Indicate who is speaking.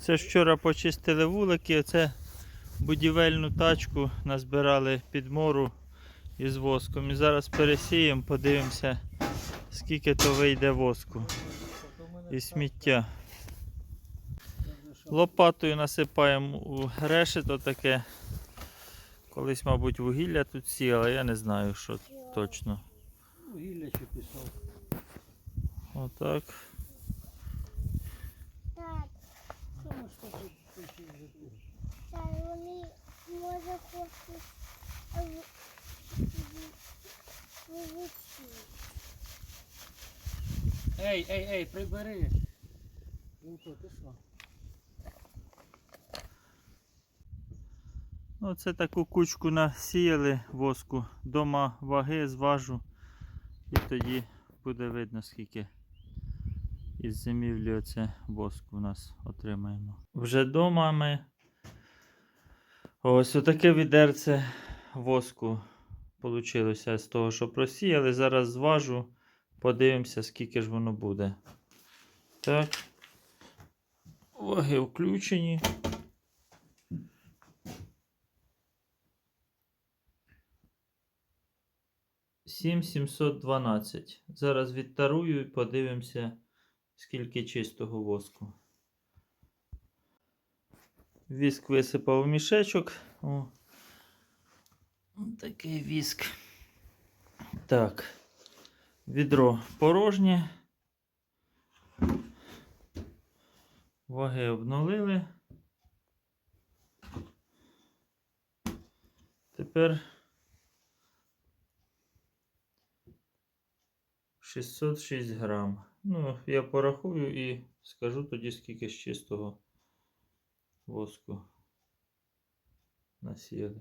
Speaker 1: Це вчора почистили вулики, оце будівельну тачку назбирали підмору із воском. І зараз пересіємо, подивимося, скільки то вийде воску і сміття. Лопатою насипаємо у решето таке. Колись, мабуть, вугілля тут сіяли, я не знаю, що точно.
Speaker 2: Вугілля чи пісок.
Speaker 1: Отак.
Speaker 3: Так,
Speaker 2: Тому що тут тут вже тут.
Speaker 3: Так, вони може хочуть.
Speaker 2: Ей, ей, ей, прибери. Вінко, ти що?
Speaker 1: Ну, таку кучку насіяли воску. Дома ваги зважу. І тоді буде видно, скільки із зимівлі оце воску у нас отримаємо. Вже дома ми. Ось отаке відерце воску получилося з того, що просіяли. Зараз зважу, подивимося, скільки ж воно буде. Так. Ваги включені. Сім 712. Зараз відтарую і подивимося, скільки чистого воску. Віск висипав в мішечок. О. Такий віск. Так. Відро порожнє. Ваги обнулили. Тепер 606 грам. Ну, я порахую і скажу тоді, скільки з чистого воску насіяли.